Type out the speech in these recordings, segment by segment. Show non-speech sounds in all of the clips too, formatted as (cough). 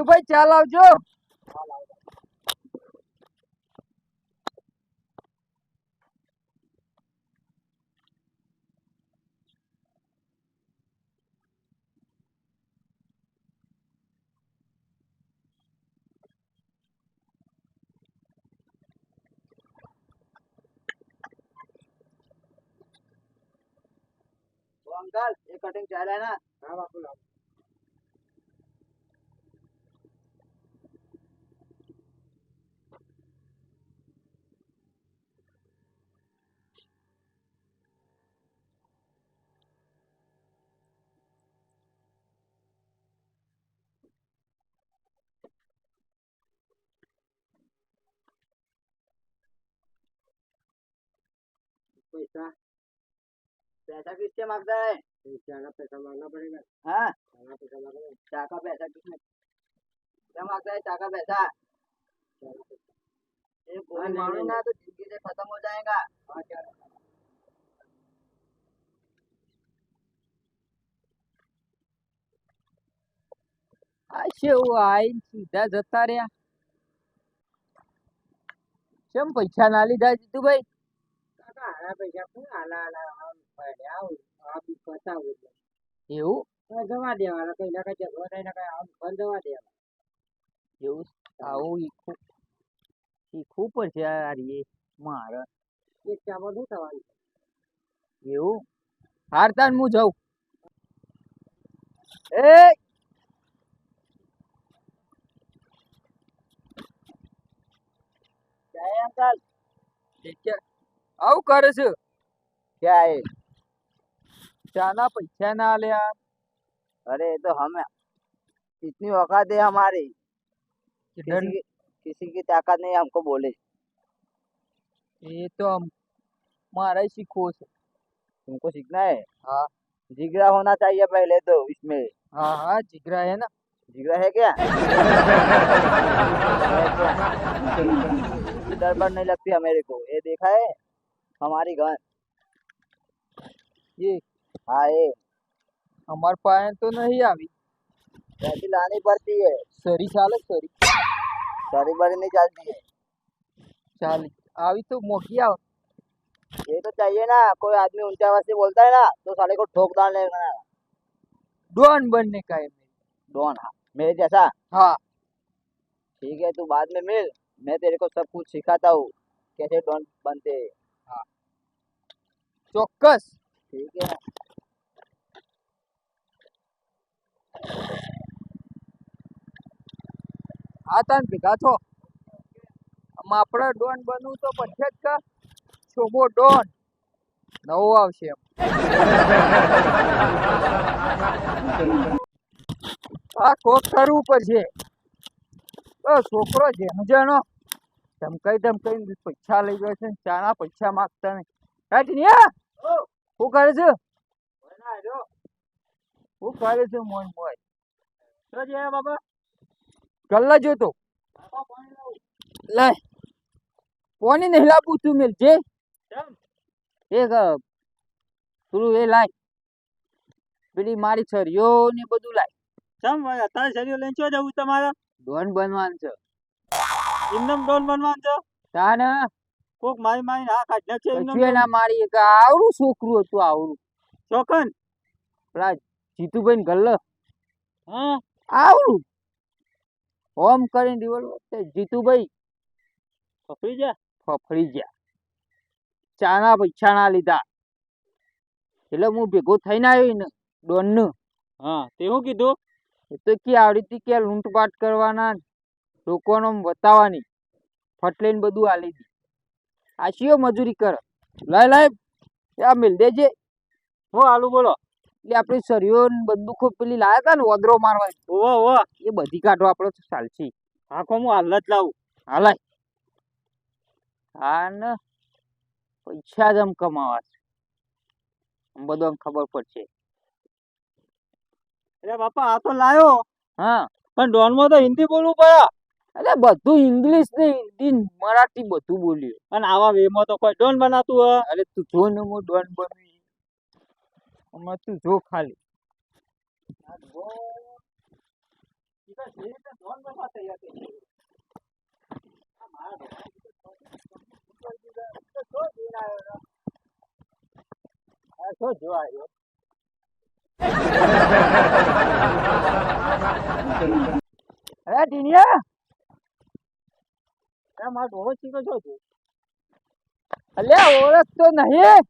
જીતુભાઈ ચાલ આવજો. અંકલ એ કટિંગ ચાલે ના? હા બાપુ લાવ पैसा पैसा किससे मांगता है ज्यादा पैसा मांगना पड़ेगा हाँ ज्यादा पैसा मांगना चाय का पैसा किसने क्या मांगता है चाय का पैसा ज्यादा पैसा ये हाँ, गोली नहीं, मारो नहीं, ना तो जिंदगी से खत्म हो जाएगा हाँ क्या આ શેવું આઈને સીધા જતા રહ્યા કેમ પૈસા ના લીધા જીતુભાઈ કાકા હારા પૈસા કોણ હાલા હાલા એવું? જવા દેવાના કઈ ના કઈ ઘર જવા દેવાના એવું આવું શીખવું પડશે યાર મારે. થવાનું? એવું? હારતા હું જાઉં? એ! જય આવું કરે છે? ક્યાં चाना पैसा ना ले यार अरे तो हम इतनी औकात है हमारी। किसी की किसी की ताकत नहीं हमको बोले। ये तो हम मारा ही सीखो तुमको सीखना है? हाँ। जिगरा होना चाहिए पहले तो इसमें। हाँ हाँ जिगरा है ना। जिगरा है क्या? गड़बड़ नहीं लगती हमारे को। ये देखा है हमारी गन ये हाँ ये। हमारे पाए तो नहीं आवी। ऐसी लानी पड़ती है। सरी साले सरी। सॉरी बड़ी नहीं चलती है। चल आवी तो मोटी आओ ये तो चाहिए ना कोई आदमी ऊँचा आवाज़ से बोलता है ना तो साले को ठोक डाल डालने का डॉन बनने का है डॉन हाँ मेरे जैसा? हाँ। ठीक है तू बाद में मिल। मैं तेरे को सब कुछ सिखाता हूँ कैसे डॉन बनते। हाँ। चौकस। ठीक है હા તાન ભેગા છો આમાં આપણે ડોન બનવું તો પડશે જ કા શોભો ડોન નવો આવશે એમ આ કોક કરવું પડશે તો છોકરો જેનો જેનો ધમકાઈ ધમકાઈ પૈસા લઈ ગયો છે ને ચાના પૈસા માગતા નહીં હા ટીનિયા શું કરે છે? શું કરે છે મોય મોય? તો જે બાબા ગલ્લા જોતો લે પોની નહીં લાવું તું મેલ જે? એક અ, એ લાય. પેલી મારી છરીઓ ને બધું લાય. ચમ ભાઈ છરીઓ લઈને ચો જવું તમારે? ડોન બનવાનું છે. એમનેમ ડોન બનવાનું છે? તાને કોક મારી મારી હા કાઢ નાખે એમનેમ ના મારી કે આવડું છોકરું હતું આવડું. ચોકન? પેલા જીતુભાઈ ગલ્લ હા? આવડું. ઓમ કરીને દિવસ વખતે જીતુભાઈ ફફડી જા ફફડી ગયા. ચાના પૈસા ના લીધા. એટલે હું ભેગો થઈને આવ્યો ને ડોનનું. હા તે હું કીધું? એ તો કે આવડી હતી કે લૂંટપાટ કરવાના લોકોનો બતાવવાની ફટલીને બધું આલી દી. આ શિયો મજૂરી કર. લાય લાય આ મિલ દેજે હો આલુ બોલો. એટલે આપણી સરીઓ ને બંદૂકો પેલી લાયા હતા ને વદરો મારવા. ઓવો ઓવો એ બધી કાઢો આપણો ચાલશી. આખો હું હાલ જ લાવું. હાલાય હા ને પૈસા જ આમ કમાવા છે. બધું આમ ખબર પડશે. અરે બાપા આ તો લાયો. હા. પણ ડોનમાં તો હિન્દી બોલવું પડે. એટલે બધું ઇંગ્લિશ ને હિન્દી મરાઠી બધું બોલ્યું. અને આવા વેમાં તો કોઈ ડોન બનાતું હોય? અરે તું જો ને હું ડોન બની. અમે તું જો ખાલી. જોવા આવ્યો. અરે ટીનિયા! અરે મારો ડોહો ચીકો છો તું. અલ્યા ઓળખતો નહીં.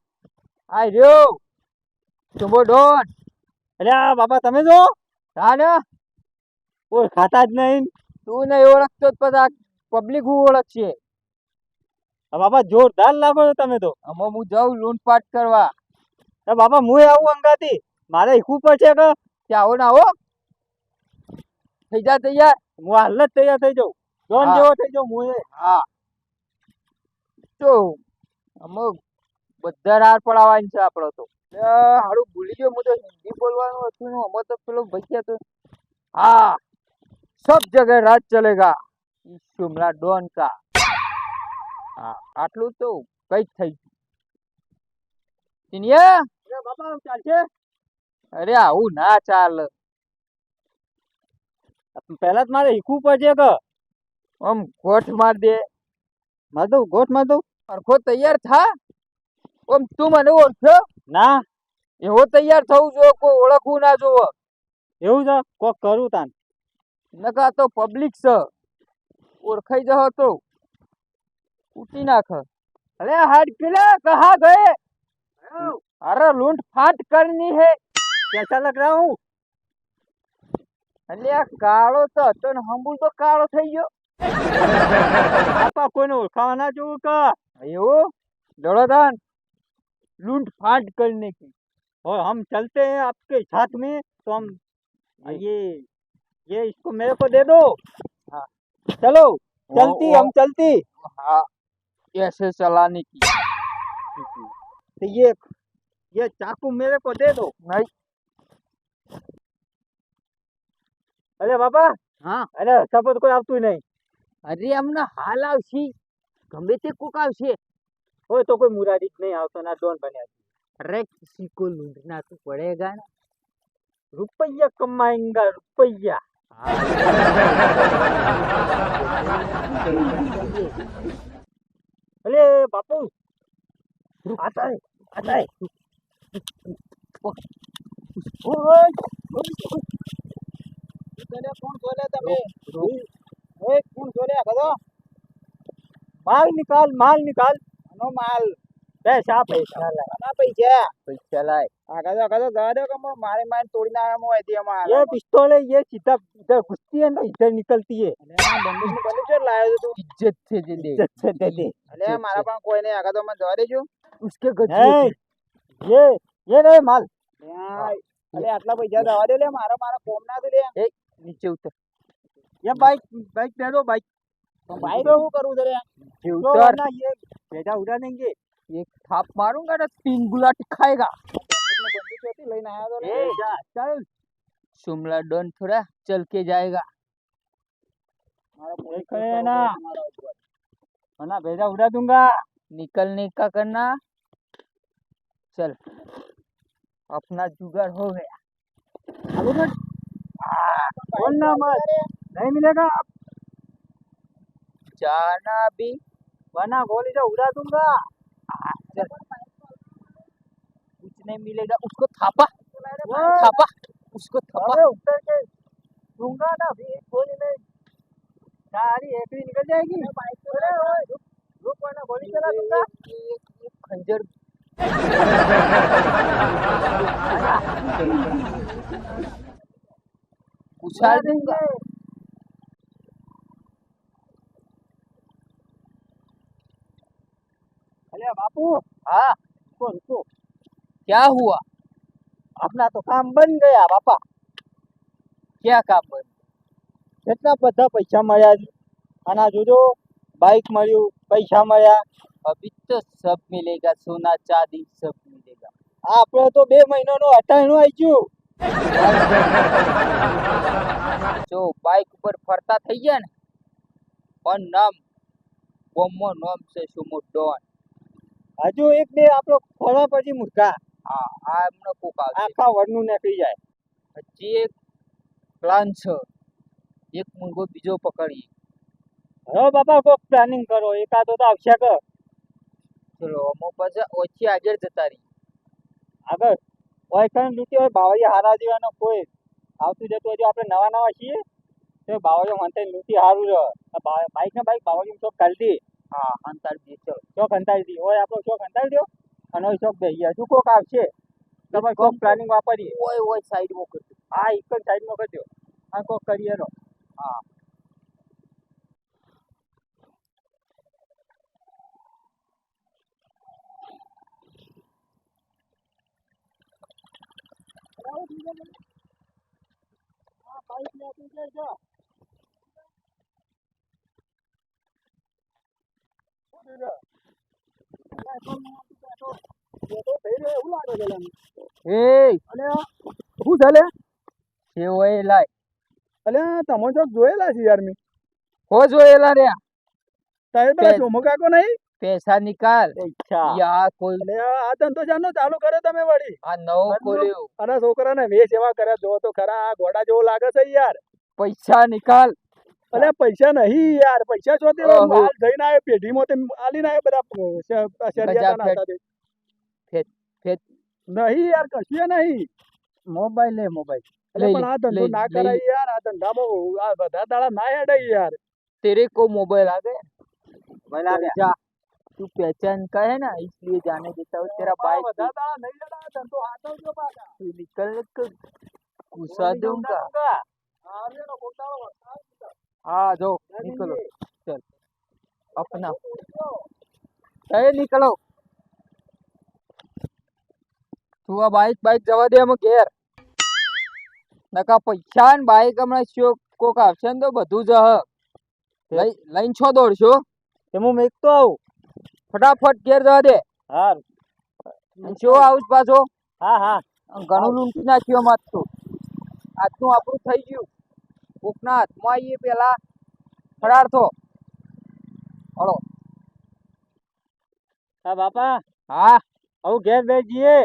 આ રહ્યો. ચુંબો ડોન. અલ્યા બાપા, તમે જો. તાને કોઈ ખાતા જ નહીં. તું નહીં ઓળખતો જ પછી પબ્લિક હું ઓળખશે? આ બાપા, જોરદાર લાગો છો તમે તો. આમાં હું જાઉં લૂંટપાટ કરવા. એ બાપા હું આવું અંગાથી. મારે શીખવું પડશે કે? આવો ને આવો. થઈ જા તૈયાર હું હાલ જ તૈયાર થઈ જાઉં. ડોન જેવો થઈ ગયો હું એ. હા. તો અમુક બધા રાર પડાવવાની છે આપણો તો. હારું ભૂલી ગયો હું તો હિન્દી બોલવાનું હતું અમે તો પેલો ભૈયા તો હા સબ જગહ રાજ ચલેગા. શુમલા ડોન કા. હા આટલું તો કઈ થઈ ગયું. ટીનિયા? એ બાપા ચાલશે અરે આવું ના ચાલ. પહેલા જ મારે શીખવું પડશે કે આમ ગોઠ માર દે. માર દઉં? ગોઠ માર દઉં? અરખો તૈયાર થા. ઓમ તું મને ઓળખ્યો ના. એવો તૈયાર થવું જો કોઈ ઓળખવું ના જોવો. એવું છે? કોક કરું તાન. નકા તો પબ્લિક છે. ઓળખાઈ જહો તો. કૂટી નાખ. અરે હાડ પેલા કહા ગયે? અરે લૂંટ ફાટ કરની હે. કેસા લગ રહા હું અલ્યા કાળો તો હતો ને હંબુ તો કાળો થઈ ગયો. આપા કોઈને ઓળખાવાના જોવું કા એવું દોડોદાન लूट फाट करने की। और हम चलते हैं आपके साथ में तो हम ये ये इसको मेरे को दे दो। हाँ। चलो चलती हम चलती। हाँ ऐसे चलाने की। तो ये ये चाकू मेरे को दे दो। नहीं। अरे बाबा हाँ। अरे सपोर्ट कोई आप तू नहीं। અરે અમને હાલ આવશે. ગમે તે કોક આવશે. હોય તો કોઈ મુરારી નહીં આવતો ના ડોન બન્યા અરે કિસી કો લૂંટના તો પડેગા ને. રૂપિયા કમાયેગા રૂપિયા. અરે બાપુ આતા આતા. ઓય કોણ બોલે તમે? ઓય કોણ બોલે કદો માલ નિકાલ માલ નિકાલ નો માલ પૈસા પૈસા ના પૈસા પૈસા લાય આગળ આગળ જવા દો કે मारे मारे तोड़ी ना हम होती हमारा ये पिस्तौल है ये सीधा इधर घुसती है ना इधर निकलती है बंदूक में बंदूक से लाया तो तू इज्जत से दे दे इज्जत से दे दे અલે मारा पास कोई नहीं आगा तो मैं जवा देजो उसके गद्दे ये ये रे माल अरे આટલા પૈસા દવા દે લે મારા મારા કોમ ના દે લે नीचे उतर ये बाइक बाइक दे दो बाइक बाइक को करूँ तेरे नीचे तो उतर। ना ये भेजा उड़ा देंगे एक थाप मारूँगा ना तीन गुलाट खाएगा तो चल। शुमला डॉन थोड़ा चल के जाएगा। रहे ना भेजा उड़ा दूँगा। निकलने का करना। चल अपना जुगाड़ हो गया। बोलना मत। नहीं मिलेगा। आप जाना भी। वरना गोली से उड़ा दूँगा। कुछ नहीं मिलेगा। उसको थापा। थापा। उसको थापा। उतर के दूँगा ना अभी एक गोली में। सारी एकड़ी निकल जाएगी। रुक वरना गोली चला दूँगा। खंजर। (laughs) उछाल दूँगा। અરે બાપુ હા રુકો રુકો ક્યાં હુઆ? આપના તો કામ બંધ ગયા બાપા. ક્યાં કામ બંધ? કેટલા બધા પૈસા મળ્યા આના જોજો બાઇક મળ્યું પૈસા મળ્યા. અભી તો સબ મિલેગા સોના ચાંદી સબ મિલેગા. આપણે તો બે મહિનાનો અટાણું આવી ગયું. જો બાઇક ઉપર ફરતા થઈ ગયા ને? પણ નામ બોમ્બો નામ છે સુમો ડોન હજુ એક બે આપણો ખોળા પછી મૂર્ખા. હા આ એમનો કોક આવે આખા વડનું નીકળી જાય. પછી એક પ્લાન છે. એક મુંગો બીજો પકડીએ. હવે બાપા કોક પ્લાનિંગ કરો. એકાદો તો આવશે કે ચલો અમો પાછા ઓછી આગળ જતા રહી આગળ. હોય કણ લૂંટી હોય બાવળિયા હારા દેવાનો કોઈ. આવતું જતું હજુ આપણે નવા નવા છીએ. તો બાવળિયો મને લૂંટી હારું રહે બાઈક ને બાઈક બાવળિયું તો કાઢી દે. હા અંતર બે ચલો ચોક અંતાડી દી હોય આપણો ચોક અંતાડી દો અને હોય ચોક બેસી હજુ કોક આવશે? તમે કોક પ્લાનિંગ વાપરીએ. ઓય ઓય સાઈડમાં કરજો. હા એક જ સાઈડમાં કરજો. આ કોક કરીએ એનો. હા. એ શું ચાલે અલે તમે જોયેલા છે યાર મી. હો જોયેલા રે તારે પેલા ચોમો કાકો નહીં? પૈસા નિકાલ. યા કોઈ અલે આ ધંધો જાનો ચાલુ કરે તમે વળી. આ નવો ખોલ્યો. અને છોકરાને મેં સેવા કરે જો તો ખરા આ ઘોડા જેવો લાગે છે યાર. પૈસા નિકાલ. અલે પૈસા નહીં યાર પૈસા છો તે માલ જઈને આવે પેઢીમાં તે આલીને આવે બધા. ફેટ- ફેટ. નહીં યાર કશું નહીં મોબાઈલ લે મોબાઈલ એટલે લઈ પણ લે, આ ધંધો લઈ- ના લઈ કરાય યાર આ ધંધામાં આ બધા દાડા ના હેડે યાર तेरे को मोबाइल आ गया મોબાઈલ तो जा तू पहचान का है ना इसलिए जाने देता हूँ तेरा बाइक બધા દાડા નહીં હેડે આ ધંધો હાથવજો પાછા तू निकल कर घुसा दूंगा હા, લેલો, બોલતા રહો. हाँ जो निकलो चल अपना अरे निकलो તું આ બાઈક બાઈક જવા દે અમે ઘેર. નકા પૈસા ને બાઈક હમણાં શો કોક આવશે ને તો બધું જ લઈ લઈને છો દોડશો? તે હું મેકતો આવું. ફટાફટ ઘેર જવા દે. હા શો આવું પાછો. હા હા. ઘણું લૂંટી નાખ્યું અમાર તો. આજનું આપણું થઈ ગયું. કોકના હાથમાં આવીએ પેલા. ફરાર થો હળો. હા બાપા. હા. આવું ઘેર બેસીએ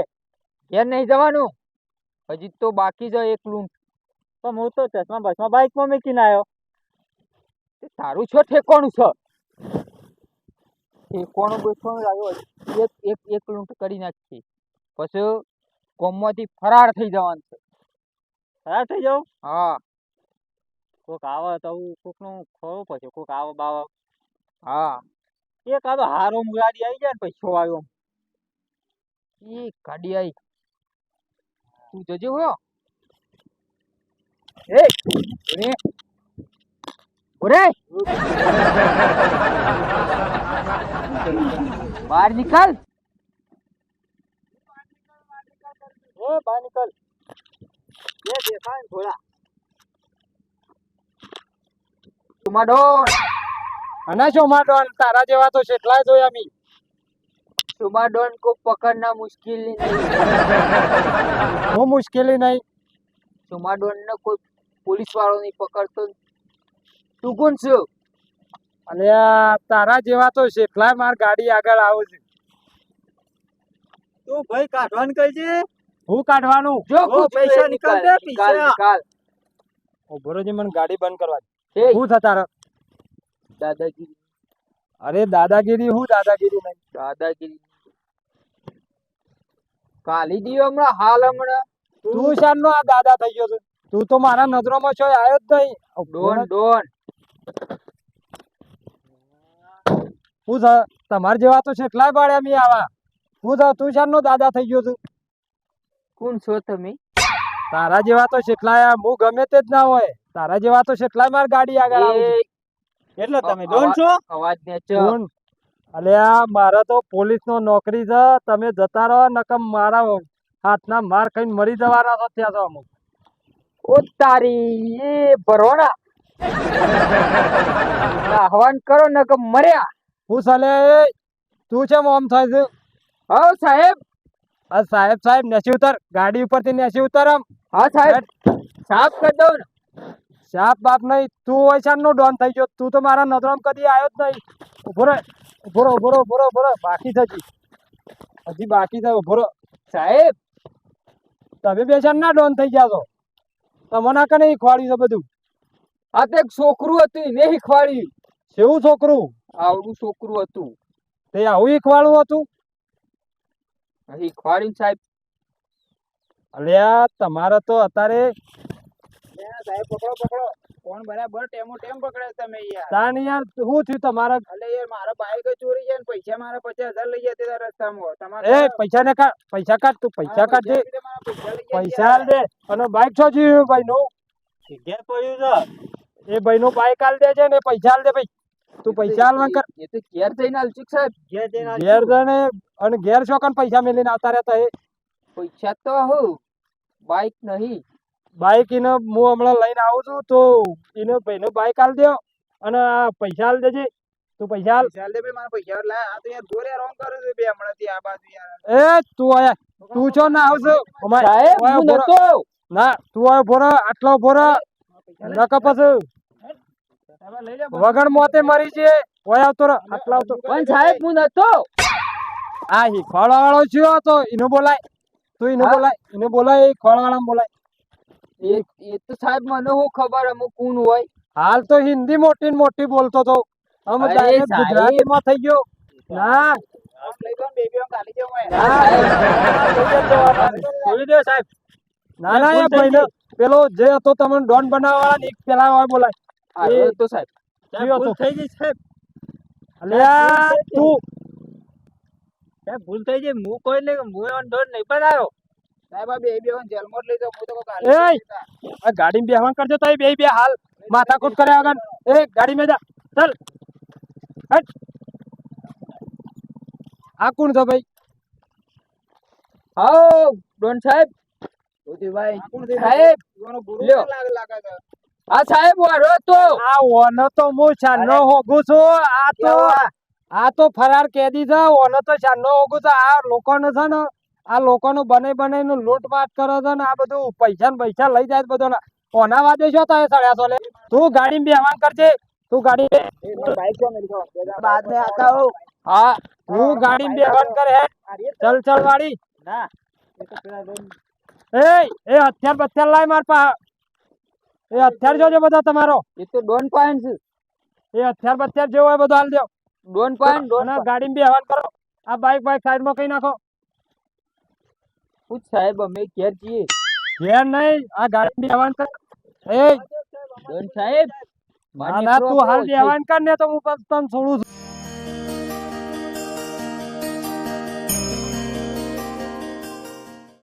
ઘેર નહીં જવાનું. હજી તો બાકી છે એક લૂંટ. પણ હું તો ચશ્મા બસમાં બાઇકમાં મૂકીને આવ્યો. તે તારું છો ઠેકોણું છે? ઠેકોણું બેસવાનું લાગ્યો એક એક એક લૂંટ કરી નાખી. પછી કોમમાંથી ફરાર થઈ જવાનું છે. ફરાર થઈ જાવ હા. કોક આવે તો કોકનું ખોવું પછી કોક આવે બાવ. હા. એક આ તો હારો મુરાડી આવી જાય ને પછી આવ્યો એ ગાડી આવી તું જજો હો. એ ઓરે. બહાર નીકળ. એ, બહાર નિકાલ એ, દેખાય ને થોડા ટમાટો અને તારા જેવા તો કેટલાય જોયા મી. टमाडोन को पकड़ना मुश्किल नहीं હું મુશ્કેલી નહીં टमाडोन ने कोई पुलिस वालों नहीं पकड़तो તું કોણ છો અને આ તારા જેવા તો કેટલાય માર ગાડી આગળ આવે છે તું ભાઈ કાઢવાનું કઈ છે હું કાઢવાનું જો ઓ, કુછ પૈસા भी નિકાલ निकाल દે, निकाल પૈસા. निकाल ઉભરોજી મને ગાડી બંધ કરવા ए હું થતા ર- दादागिरी અરે દાદાગીરી હું દાદાગીરી નહીં દાદાગીરી કાલી દીયો હમણાં હાલ હમણાં. તું શાનનો આ દાદા થઈ ગયો છે. તું તો મારા નજરોમાં છો આવ્યો જ નહીં. Don don. હું છે તમાર જેવા તો કેટલાય બાળ્યા મી આવા. હું છે તું શાનનો દાદા થઈ ગયો છું. કોણ છો તમે? તારા જેવા તો કેટલાય હું ગમે તે જ ના હોય. તારા જેવા તો કેટલાય માર ગાડી આગળ આવે એટલે તમે ડોન છો? અવાજ ને કોણ અલ્યા મારે તો પોલીસ નો નોકરી છે તમે જતા રહો નકમ મારા હાથના માર ખાઈને મરી જવાના છો ત્યાં તો અમુક. ઓ તારી એ ભરોણા આહવાન કરો નકમ મર્યા. હું સાલે તું છે આમ થાય છે? હા સાહેબ. હા સાહેબ સાહેબ નેસી ઉતર. ગાડી ઉપરથી નેસી ઉતર આમ. હા સાહેબ. સાફ કરી દઉં ને. સાફ બાપ નહીં. તું વૈશાન નો ડોન થઈ ગયો. તું તો મારા નજરમાં કદી આવ્યો જ નહીં. ઊભો રહે. ભરો ભરો ઊભો રહો બાકી થતી હજી. બાકી થયો ભરો સાહેબ તમે બેસાન ના ડોન થઈ ગયા છો. તમને કને ખવાડ્યું છે બધું? આ તો એક છોકરું હતું ને શીખવાડ્યું કેવું છોકરું? આવડું છોકરું હતું. તે આવું શીખવાડવું હતું? ખવાડ્યું સાહેબ. અલ્યા તમારે તો અત્યારે સાહેબ પકડો પકડો. ફોન બરાબર ટેમો ટેમ પકડે તમે યાર. તાન યાર શું થયું તમારા અલે યાર મારા બાઈક ચોરી છે ને પૈસા મારા પચાસ હજાર લઈ જતી હતા રસ્તામાં. તમારે એ પૈસા ને કાઢ પૈસા કાઢ તું પૈસા કાઢ દે પૈસા દે. અને બાઈક છો જીવ ભાઈ નો ઘેર પડ્યું છે. એ ભાઈ નું બાઈક આલ દેજે છે ને પૈસા આલ દે ભાઈ. તું પૈસા આલવા કર. એ તો ઘેર જઈને આલશું સાહેબ. ઘેર જઈને અને ઘેર છો કન પૈસા મેલીને આવતા રહેતા એ પૈસા તો હું. બાઈક નહીં. બાઈક એને હું હમણાં લઈને આવું છું તો એને ભાઈનો બાઈક આલ દો અને આ પૈસા આલ દેજે. તું પૈસા આલ. ચાલ દે ભાઈ મારા પૈસા લાય આ તો યાર રોંગ કરે છે બે હમણાંથી આ બાજુ યાર. એ તું આયા. તું છો ના આવશો સાહેબ હું નતો. ના તું આયો ભોરો આટલો ભોરો. નકા પછી વગણ વગર મોતે મરી છે. ઓય આવતો રહો. આટલા આવતો પણ સાહેબ હું નતો. આ ખોળા વાળો છો તો એનો બોલાય. તું ઇનો બોલાય એનો બોલાય એ ખોળા વાળા બોલાય. એ એ તો સાહેબ મને હું ખબર અમુક કોણ હોય? હાલ તો હિન્દી મોટી ને મોટી બોલતો તો. અમે direct ગુજરાતીમાં થઈ ગયો. ના. સાહેબ. એ પેલો જે હતો તમને ડોન બનાવવા વાળા ને એક પેલા હોય બોલાય. એ- તો સાહેબ. થઈ ગઈ સાહેબ. અલ્યા તું. ભૂલ થઈ ગઈ. હું કોઈ ને હું ડોન નહીં બનાવ્યો. સાહેબ બે હવે જેલમાં લઈ જાઉં હું તો દેતા. આ ગાડી બેહવાન કરજો તો બે બે હાલ. માથાકૂટ કર્યા વગર. એ ગાડી મેં જા. ચાલ. હટ. આ કોણ છો ભાઈ? હાઉ ડોન સાહેબ. છે? સાહેબ! લ્યો. લાગે લાગે છે. આ સાહેબ વાળો તો. આ ઓનો તો હું ચાનો હોગું છું. આ તો આ તો ફરાર કેદી છે. ઓનો તો ચાનો હોગું છે. આ લોકોને છે ને આ લોકો નું બને બને નું લૂંટમાટ કરો છે ને આ બધું પૈસા ને પૈસા લઈ જાય બધો ને ઓના વાદે છો તારે સડ્યા છો તું ગાડી બે હવાન કરજે. તું ગાડી હા તું ગાડી બે હવાન કરે હે. ચલ ચલ વાડી. ના. એ એ હથિયાર બથિયાર લાય માર પા એ હથિયાર જોજો બધો તમારો. એ તો ડોન છે. એ હથિયાર બથિયાર જેવો હોય બધો હાલ દો. ડોન પોઈન્ટ ડોન ગાડી બે હવાન કરો. આ બાઈક બાઈક સાઈડમાં કઈ નાખો. પૂછ સાહેબ અમે ઘેર છીએ. ઘેર નહીં આ ગાડી બેહવાન કર. એ સાહેબ ના તું હાલ બેહવાન કર ને તો હું તને છોડું છું